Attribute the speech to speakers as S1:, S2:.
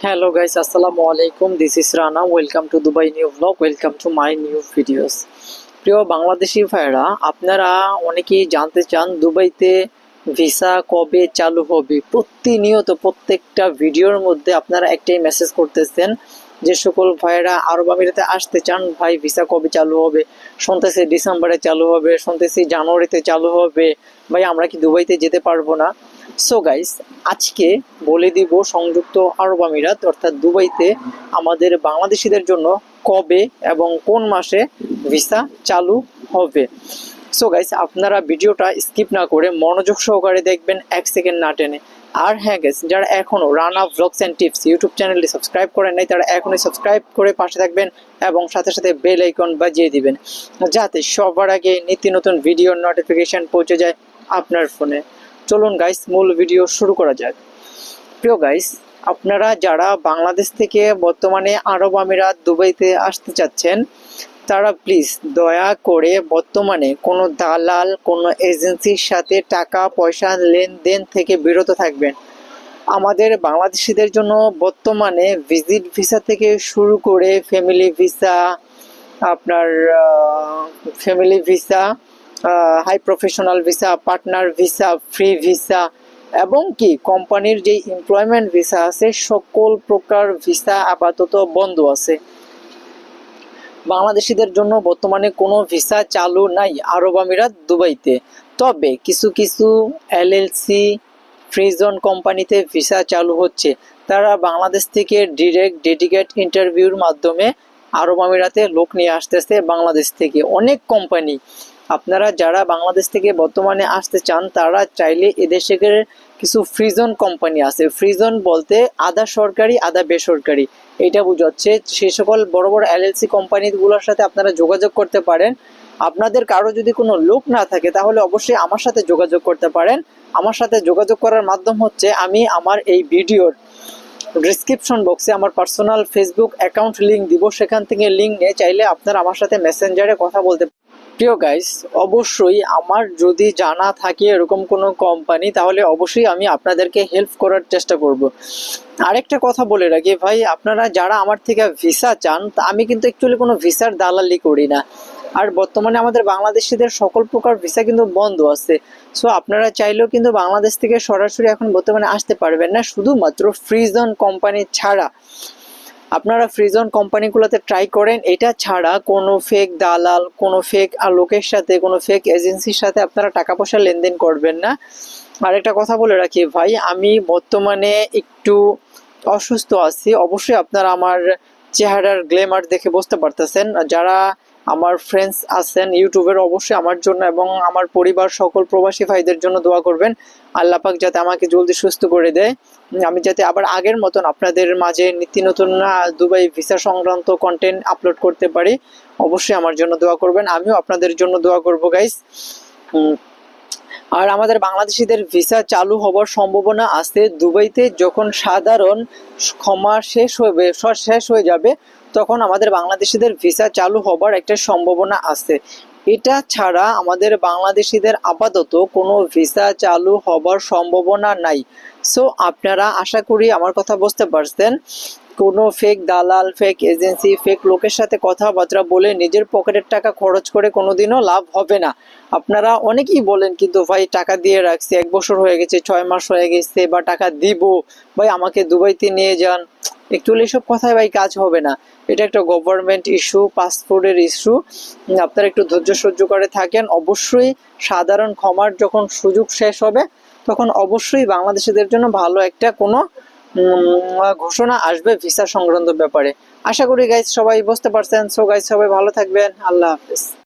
S1: Hello guys, আসসালামু আলাইকুম This is Rana. Welcome to Dubai new vlog. Welcome to my new videos. প্রিয় বাংলাদেশি ভাইরা আপনারা অনেকেই জানতে চান দুবাইতে ভিসা কবে চালু হবে প্রতিনিয়ত প্রত্যেকটা ভিডিওর মধ্যে আপনারা একটাই মেসেজ করতেছেন যে সকল ভাইরা আরব আমিরাতে আসতে চান ভাই ভিসা কবে চালু হবে শুনতেছি ডিসেম্বরে চালু হবে শুনতেছি জানুয়ারিতে চালু হবে ভাই আমরা কি দুবাইতে যেতে পারব না সো গাইস আজকে বলে দিব সংযুক্ত আরব আমিরাত, অর্থাৎ দুবাইতে আমাদের বাংলাদেশিদের জন্য কবে এবং কোন মাসে ভিসা চালু হবে। সো গাইস আপনারা ভিডিওটা স্কিপ না করে মনোযোগ সহকারে দেখবেন এক সেকেন্ড না টেনে। আর হ্যাঁ গেস যারা এখনও Rana vlogs and tips YouTube চ্যানেলটি সাবস্ক্রাইব করেন নাই, তারা এখনই সাবস্ক্রাইব করে পাশে থাকবেন এবং সাথে সাথে বেল আইকন বাজিয়ে দিবেন, যাতে সবার আগে নিত্য নতুন ভিডিওর নোটিফিকেশন পৌঁছে যায় আপনার ফোনে চলুন গাইস মূল ভিডিও শুরু করা যাক। প্রিয় গাইস আপনারা যারা বাংলাদেশ থেকে বর্তমানে আরব আমিরাত দুবাইতে আসতে চাচ্ছেন, তারা প্লিজ দয়া করে বর্তমানে কোনো দালাল, কোনো এজেন্সির সাথে টাকা, পয়সা, লেনদেন থেকে বিরত থাকবেন। আমাদের বাংলাদেশিদের জন্য বর্তমানে ভিজিট ভিসা থেকে শুরু করে ফ্যামিলি ভিসা আপনার family visa high professional visa partner visa free visa এবং কি কোম্পানির যে এমপ্লয়মেন্ট ভিসা আছে, সকল প্রকার ভিসা আপাতত বন্ধ আছে। বাংলাদেশিদের জন্য বর্তমানে কোনো ভিসা চালু নাই আরব আমিরাত দুবাইতে। তবে কিছু কিছু এলএলসি ফ্রিজন কোম্পানিতে ভিসা চালু হচ্ছে। তারা বাংলাদেশ থেকে ডিরেক্ট ডেডিকেট ইন্টারভিউর মাধ্যমে আরব আমিরাতে লোক নিয়ে আসতেছে বাংলাদেশ থেকে। অনেক কোম্পানি আপনারা যারা বাংলাদেশ থেকে বর্তমানে আসতে চান, তারা চাইলে এদেশের কিছু ফ্রিজন কোম্পানি আছে। ফ্রিজন বলতে আধা সরকারি, আধা বেসরকারি। এটা বোঝাচ্ছে সেই সকল বড় বড় এলএলসি কোম্পানিগুলোর সাথে আপনারা যোগাযোগ করতে পারেন। আপনাদের কারও যদি কোনো লোক না থাকে, তাহলে অবশ্যই আমার সাথে যোগাযোগ করতে পারেন। আমার সাথে যোগাযোগ করার মাধ্যম হচ্ছে আমি আমার এই ভিডিওর ডিসক্রিপশন বক্সে আমার পার্সোনাল ফেসবুক অ্যাকাউন্ট লিংক দিব। সেখান থেকে লিঙ্ক নিয়ে চাইলে আপনারা আমার সাথে মেসেঞ্জারে কথা বলতে প্রিয় গাইস অবশ্যই আমার যদি জানা থাকে এরকম কোনো কোম্পানি তাহলে অবশ্যই আমি আপনাদেরকে হেল্প করার চেষ্টা করব। আরেকটা কথা বলে রাখি ভাই, আপনারা যারা আমার থেকে ভিসা চান আমি কিন্তু অ্যাকচুয়ালি কোনো ভিসার দালালি করি না। আর বর্তমানে আমাদের বাংলাদেশিদের সকল প্রকার ভিসা কিন্তু বন্ধ আছে। সো আপনারা চাইলেও কিন্তু বাংলাদেশ থেকে সরাসরি এখন বর্তমানে আসতে পারবেন না। শুধুমাত্র ফ্রিজন কোম্পানি ছাড়া। আপনারা ফ্রিজন কোম্পানিগুলোতে ট্রাই করেন, এটা ছাড়া কোনো ফেক দালাল, কোনো ফেক লোকের সাথে, কোনো ফেক এজেন্সির সাথে আপনারা টাকা পয়সা লেনদেন করবেন না। আর একটা কথা বলে রাখি ভাই, আমি বর্তমানে একটু অসুস্থ আছি। অবশ্যই আপনারা আমার চেহারার গ্লেমার দেখে বুঝতে পারতেছেন। যারা আমার ফ্রেন্ডস আছেন ইউটিউবের অবশ্যই আমার জন্য এবং আমার পরিবার সকল প্রবাসী ভাইদের জন্য দোয়া করবেন। আল্লাহ পাক যাতে আমাকে জলদি সুস্থ করে দেয়। আমি যাতে আবার আগের মতন আপনাদের মাঝে নিত্য নতুন দুবাই ভিসা সংক্রান্ত কন্টেন্ট আপলোড করতে পারি। অবশ্যই আমার জন্য দোয়া করবেন। আমিও আপনাদের জন্য দোয়া করব গাইস আর আমাদের বাংলাদেশিদের ভিসা চালু হবার সম্ভাবনা আছে। দুবাইতে যখন সাধারণ ক্ষমা শেষ হবে শেষ হয়ে যাবে, তখন আমাদের বাংলাদেশিদের ভিসা চালু হবার একটা সম্ভাবনা আছে। এটা ছাড়া আমাদের বাংলাদেশিদের আপাতত কোনো ভিসা চালু হবার সম্ভাবনা নাই। সো আপনারা আশা করি আমার কথা বুঝতে পারছেন। কোনো ফেক দালাল ফেক এজেন্সি ফেক লোকের সাথে কথাবার্তা বলে নিজের পকেটের টাকা খরচ করে কোনোদিনও লাভ হবে না। আপনারা অনেকেই বলেন, কিন্তু ভাই, টাকা দিয়ে রাখছি, এক বছর হয়ে গেছে, ছয় মাস হয়ে গেছে, বা টাকা দিব। ভাই, আমাকে দুবাইতে নিয়ে যান। একচুয়ালি এসব কথায় ভাই কাজ হবে না। এটা একটা গভর্নমেন্ট ইস্যু পাসপোর্টের ইস্যু আপনারা একটু ধৈর্য সহ্য করে থাকেন। অবশ্যই সাধারণ ক্ষমার যখন সুযোগ শেষ হবে, তখন অবশ্যই বাংলাদেশিদের জন্য ভালো একটা কোনো ঘোষণা আসবে ভিসা সংক্রান্ত ব্যাপারে। আশা করি গাইজ সবাই বুঝতে পারছেন। সো গাইজ সবাই ভালো থাকবেন। আল্লাহ হাফেজ।